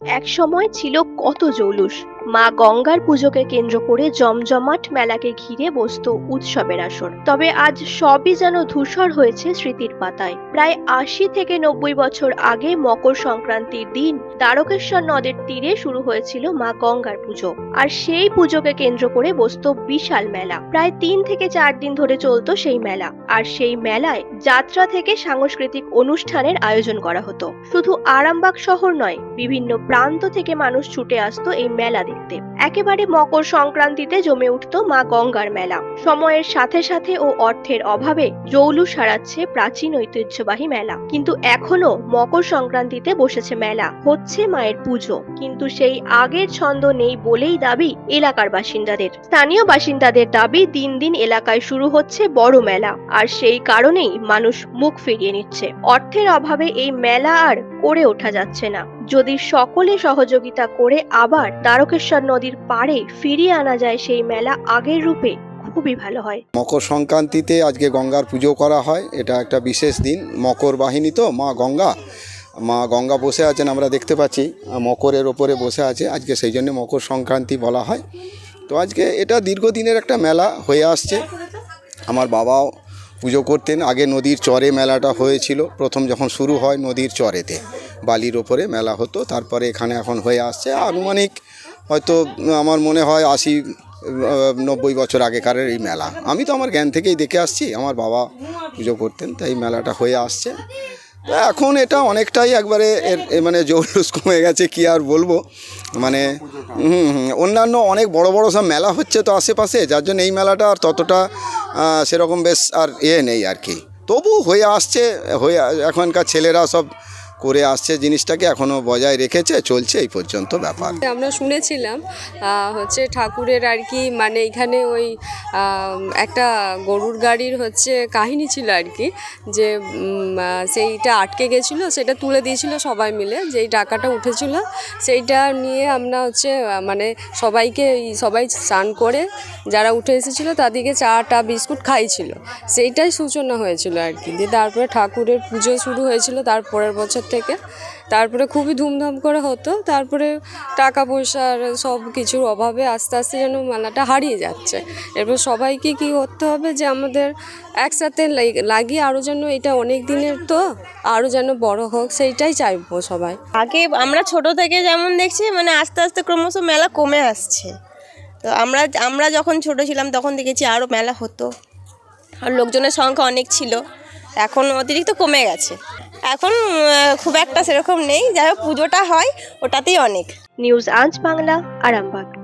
এক সময় ছিল কত জৌলুস। মা গঙ্গার পুজোকে কেন্দ্র করে জমজমাট মেলাকে ঘিরে বসতো উৎসবের আসর। তবে আজ সবই যেন ধূসর হয়েছে স্মৃতির পাতায়। প্রায় আশি থেকে নব্বই বছর আগে মকর সংক্রান্তির দিন দ্বারকেশ্বর নদের তীরে শুরু হয়েছিল মা গঙ্গার পুজো। আর সেই পুজোকে কেন্দ্র করে বসতো বিশাল মেলা। প্রায় তিন থেকে চার দিন ধরে চলতো সেই মেলা। আর সেই মেলায় যাত্রা থেকে সাংস্কৃতিক অনুষ্ঠানের আয়োজন করা হতো। শুধু আরামবাগ শহর নয়, বিভিন্ন প্রান্ত থেকে মানুষ ছুটে আসতো এই মেলা দেখতে একেবারে মকর সংক্রান্তিতে জমে উঠতো মা গঙ্গার মেলা। সময়ের সাথে সাথে ও অর্থের অভাবে জৌলু সারাচ্ছে প্রাচীন ঐতিহ্যবাহী মেলা। কিন্তু এখনও মকর সংক্রান্তিতে বসেছে মেলা। হচ্ছে মায়ের পুজো। কিন্তু সেই আগের ছন্দ নেই বলেই দাবি এলাকার বাসিন্দাদের। স্থানীয় বাসিন্দাদের দাবি দিন দিন এলাকায় শুরু হচ্ছে বড় মেলা। আর সেই কারণেই মানুষ মুখ ফিরিয়ে নিচ্ছে। অর্থের অভাবে এই মেলা আর করে ওঠা যাচ্ছে না। যদি সকলে সহযোগিতা করে আবার তারকেশ্বর নদীর পাড়ে ফিরিয়ে আনা যায় সেই মেলা আগের রূপে, খুবই ভালো হয়। মকর সংক্রান্তিতে আজকে গঙ্গার পুজো করা হয়। এটা একটা বিশেষ দিন। মকর বাহিনী তো, মা গঙ্গা। মা গঙ্গা বসে আছেন, আমরা দেখতে পাচ্ছি। মকরের ওপরে বসে আছে। আজকে সেই জন্য মকর সংক্রান্তি বলা হয়। তো আজকে এটা দীর্ঘদিনের একটা মেলা হয়ে আসছে। আমার বাবাও পুজো করতেন। আগে নদীর চরে মেলাটা হয়েছিল। প্রথম যখন শুরু হয় নদীর চরেতে। বালির ওপরে মেলা হতো। তারপরে এখানে এখন হয়ে আসছে। আনুমানিক হয়তো আমার মনে হয় আশি নব্বই বছর আগেকারের এই মেলা। আমি তো আমার জ্ঞান থেকেই দেখে আসছি। আমার বাবা পুজো করতেন, তাই মেলাটা হয়ে আসছে। এখন এটা অনেকটাই একবারে মানে জৌলুস কমে গেছে কি আর বলব? মানে হুম হুম, অন্যান্য অনেক বড় বড় সব মেলা হচ্ছে তো আশেপাশে যার জন্য এই মেলাটা আর ততটা সেরকম বেশ আর এ নেই আর কি। তবু হয়ে আসছে হয়ে এখনকার ছেলেরা সব করে আসছে জিনিসটাকে এখনও বজায় রেখেছে, চলছে এই পর্যন্ত ব্যাপার। আমরা শুনেছিলাম হচ্ছে ঠাকুরের আর কি মানে এখানে ওই একটা গরুর গাড়ির হচ্ছে কাহিনী ছিল আর কি, যে সেইটা আটকে গেছিল, সেটা তুলে দিয়েছিল সবাই মিলে, যেই টাকাটা উঠেছিল, সেইটা নিয়ে আমরা হচ্ছে মানে সবাইকে সবাই স্নান করে যারা উঠে এসেছিল তাদেরকে চা টা বিস্কুট খাইছিল। সেইটাই সূচনা হয়েছিল আর কি, দিয়ে তারপরে ঠাকুরের পুজো শুরু হয়েছিল তারপরের বছর থেকে। তারপরে খুবই ধুমধাম করে হতো। তারপরে টাকা পয়সার সব কিছুর অভাবে আস্তে আস্তে যেন মেলাটা হারিয়ে যাচ্ছে। এরপর সবাইকে কি করতে হবে যে আমাদের একসাথে লাগিয়ে আরও যেন এটা অনেক দিনের তো আরও যেন বড় হোক, সেইটাই চাইব সবাই। আগে আমরা ছোট থেকে যেমন দেখছি মানে আস্তে আস্তে ক্রমশ মেলা কমে আসছে। তো আমরা আমরা যখন ছোট ছিলাম তখন দেখেছি আরও মেলা হতো। আর লোকজনের সংখ্যা অনেক ছিল। এখন অতিরিক্ত কমে গেছে। এখন খুব একটা সেরকম নেই। যাই হোক, পুজোটা হয়, ওটাতেই অনেক। নিউজ আজ বাংলা, আরামবাগ।